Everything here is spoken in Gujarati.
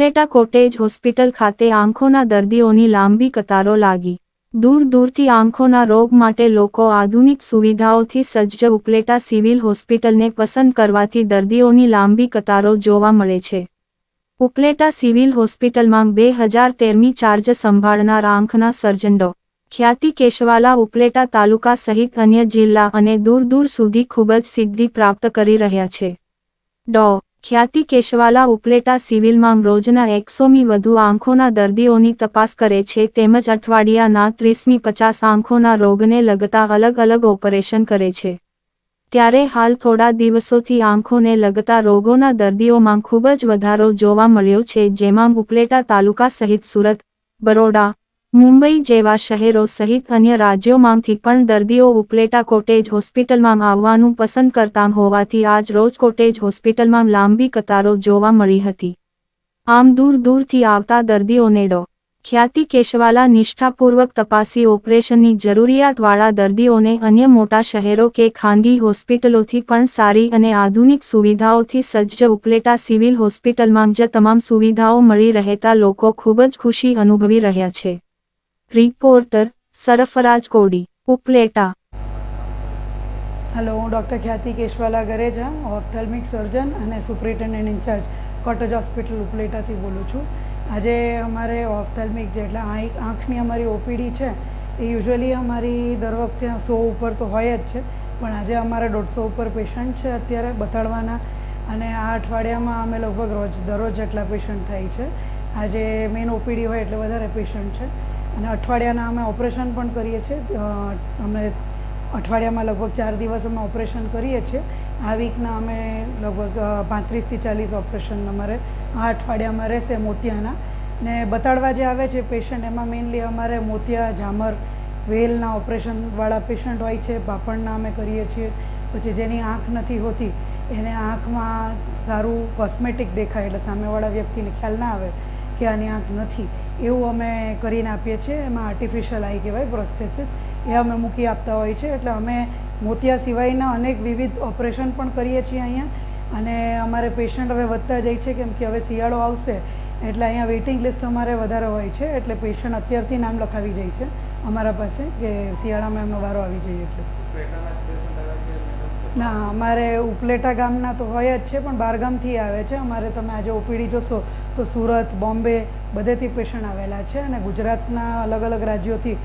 ઉપલેટા કોટેજ હોસ્પિટલ ખાતે આંખોના દર્દીઓની લાંબી કતારો લાગી. દૂર દૂરથી આંખોના રોગ માટે લોકો આધુનિક સુવિધાઓથી સજ્જ ઉપલેટા સિવિલ હોસ્પિટલને પસંદ કરવાથી દર્દીઓની લાંબી કતારો જોવા મળે છે. ઉપલેટા સિવિલ હોસ્પિટલમાં બે હજાર તેરમી ચાર્જ સંભાળનાર આંખના સર્જન ડો ખ્યાતિ કેશવાલા ઉપલેટા તાલુકા સહિત અન્ય જિલ્લા અને દૂર દૂર સુધી ખૂબ જ સિદ્ધિ પ્રાપ્ત કરી રહ્યા છે. ડો. ખ્યાતિ કેશવાલા ઉપલેટા સિવિલમાં રોજના એકસોમી વધુ આંખોના દર્દીઓની તપાસ કરે છે તેમજ અઠવાડિયાના ત્રીસમી પચાસ આંખોના રોગને લગતા અલગ અલગ ઓપરેશન કરે છે. ત્યારે હાલ થોડા દિવસોથી આંખોને લગતા રોગોના દર્દીઓમાં ખૂબ જ વધારો જોવા મળ્યો છે જેમાં ઉપલેટા તાલુકા સહિત સુરત, બરોડા મુંબઈ જેવા શહેરો સહિત અન્ય રાજ્યોમાંથી પણ દર્દીઓ ઉપલેટા કોટેજ હોસ્પિટલમાં આવવાનું પસંદ કરતા હોવાથી આજ રોજ કોટેજ હોસ્પિટલમાં લાંબી કતારો જોવા મળી હતી. આમ દૂર દૂરથી આવતા દર્દીઓને ડો. ખ્યાતિ કેશવાલા નિષ્ઠાપૂર્વક તપાસી ઓપરેશનની જરૂરિયાતવાળા દર્દીઓને અન્ય મોટા શહેરો કે ખાનગી હોસ્પિટલોથી પણ સારી અને આધુનિક સુવિધાઓથી સજ્જ ઉપલેટા સિવિલ હોસ્પિટલમાં જ તમામ સુવિધાઓ મળી રહેતા લોકો ખૂબ જ ખુશી અનુભવી રહ્યા છે. રિપોર્ટર સરફરાજ કોડી, ઉપલેટા. હેલો, હું ડૉક્ટર ખ્યાતિ કેશવાલા ગરેજા ઓફથેલ્મિક સર્જન અને superintendent in charge, cottage hospital ઉપલેટાથી બોલું છું. આજે અમારે ઓફથેલ્મિક જે એટલે આંખની અમારી ઓપીડી છે, એ યુઝ્યુઅલી અમારી દર વખતે સો ઉપર તો હોય જ છે, પણ આજે અમારે દોઢસો ઉપર પેશન્ટ છે અત્યારે બતાડવાના, અને આ અઠવાડિયામાં અમે લગભગ રોજ, દરરોજ જેટલા પેશન્ટ થાય છે. આજે મેઇન ઓપીડી હોય એટલે વધારે પેશન્ટ છે. અને અઠવાડિયાના અમે ઓપરેશન પણ કરીએ છીએ. અમે અઠવાડિયામાં લગભગ ચાર દિવસ અમે ઓપરેશન કરીએ છીએ. આ વીકના અમે લગભગ પાંત્રીસથી ચાલીસ ઓપરેશન અમારે આ અઠવાડિયામાં રહેશે મોતિયાના. ને બતાડવા જે આવે છે પેશન્ટ, એમાં મેઇનલી અમારે મોતિયા, ઝામર, વેલના ઓપરેશનવાળા પેશન્ટ હોય છે પાપણના અમે કરીએ છીએ. પછી જેની આંખ નથી હોતી, એને આંખમાં સારું કોસ્મેટિક દેખાય એટલે સામેવાળા વ્યક્તિને ખ્યાલ ના આવે. કે આની આંખ નથી. એવું અમે કરીને આપીએ છીએ. એમાં આર્ટિફિશિયલ આઈ કહેવાય પ્રોસ્થેસિસ એ અમે મૂકી આપતા હોઈએ છીએ એટલે અમે મોતિયા સિવાયના અનેક વિવિધ ઓપરેશન પણ કરીએ છીએ અહીંયા. અને અમારે પેશન્ટ હવે વધતા જાય છે, કેમ કે હવે શિયાળો આવશે. એટલે અહીંયા વેઇટિંગ લિસ્ટ અમારે વધારે હોય છે. એટલે પેશન્ટ અત્યારથી નામ લખાવી જાય છે અમારા પાસે કે શિયાળામાં એમનો વારો આવી જાય એટલે. ના, અમારે ઉપલેટા ગામના તો હોય જ છે, પણ બહારગામથી આવે છે. અમારે તમે આજે ઓપીડી જોશો તો સુરત, બોમ્બે બધેથી પેશન્ટ આવેલા છે અને ગુજરાતના અલગ અલગ રાજ્યોથી